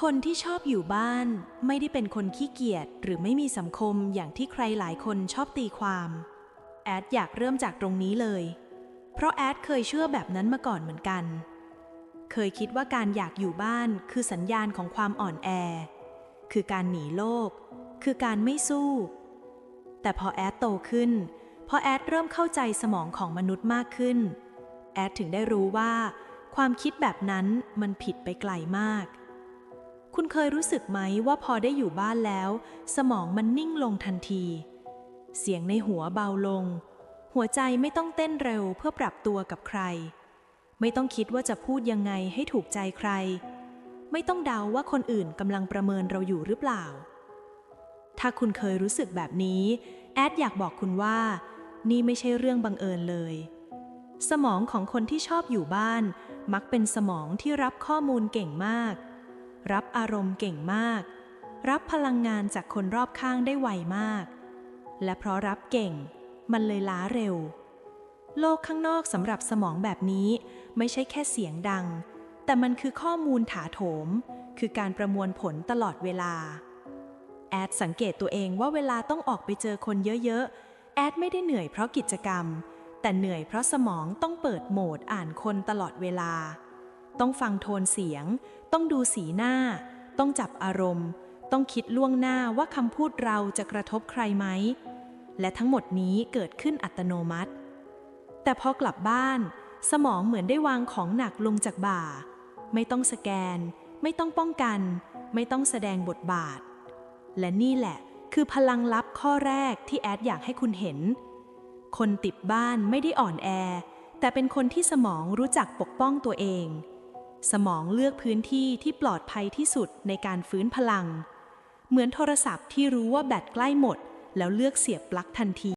คนที่ชอบอยู่บ้านไม่ได้เป็นคนขี้เกียจหรือไม่มีสังคมอย่างที่ใครหลายคนชอบตีความ แอดอยากเริ่มจากตรงนี้เลย เพราะแอดเคยเชื่อแบบนั้นมาก่อนเหมือนกัน เคยคิดว่าการอยากอยู่บ้านคือสัญญาณของความอ่อนแอ คือการหนีโลก คือการไม่สู้ แต่พอแอดโตขึ้น พอแอดเริ่มเข้าใจสมองของมนุษย์มากขึ้น แอดถึงได้รู้ว่า ความคิดแบบนั้นมันผิดไปไกลมาก คุณเคยรู้สึกไหมว่าพอได้อยู่บ้านแล้ว สมองมันนิ่งลงทันที เสียงในหัวเบาลง หัวใจไม่ต้องเต้นเร็วเพื่อปรับตัวกับใคร ไม่ต้องคิดว่าจะพูดยังไงให้ถูกใจใคร ไม่ต้องเดาว่าคนอื่นกำลังประเมินเราอยู่หรือเปล่า ถ้าคุณเคยรู้สึกแบบนี้ แอดอยากบอกคุณว่า นี่ไม่ใช่เรื่องบังเอิญเลย สมองของคนที่ชอบอยู่บ้าน มักเป็นสมองที่รับข้อมูลเก่งมาก รับอารมณ์เก่งมาก รับพลังงานจากคนรอบข้างได้ไวมาก และเพราะรับเก่ง มันเลยล้าเร็ว โลกข้างนอกสำหรับสมองแบบนี้ ไม่ใช่แค่เสียงดัง แต่มันคือข้อมูลถาโถม คือการประมวลผลตลอดเวลา แอดสังเกตตัวเองว่าเวลาต้องออกไปเจอคนเยอะๆ แอดไม่ได้เหนื่อยเพราะกิจกรรม แต่เหนื่อยเพราะสมองต้องเปิดโหมดอ่านคนตลอดเวลา ต้องฟังโทนเสียง ต้องดูสีหน้า ต้องจับอารมณ์ ต้องคิดล่วงหน้าว่าคำพูดเราจะกระทบใครไหม และทั้งหมดนี้เกิดขึ้นอัตโนมัติ แต่พอกลับบ้าน สมองเหมือนได้วางของหนักลงจากบ่า ไม่ต้องสแกน ไม่ต้องป้องกัน ไม่ต้องแสดงบทบาท และนี่แหละคือพลังลับข้อแรกที่แอดอยากให้คุณเห็น คนติดบ้านไม่ได้อ่อนแอ แต่เป็นคนที่สมองรู้จักปกป้องตัวเอง สมองเลือกพื้นที่ที่ปลอดภัยที่สุดในการฟื้นพลัง เหมือนโทรศัพท์ที่รู้ว่าแบตใกล้หมด แล้วเลือกเสียบปลั๊กทันที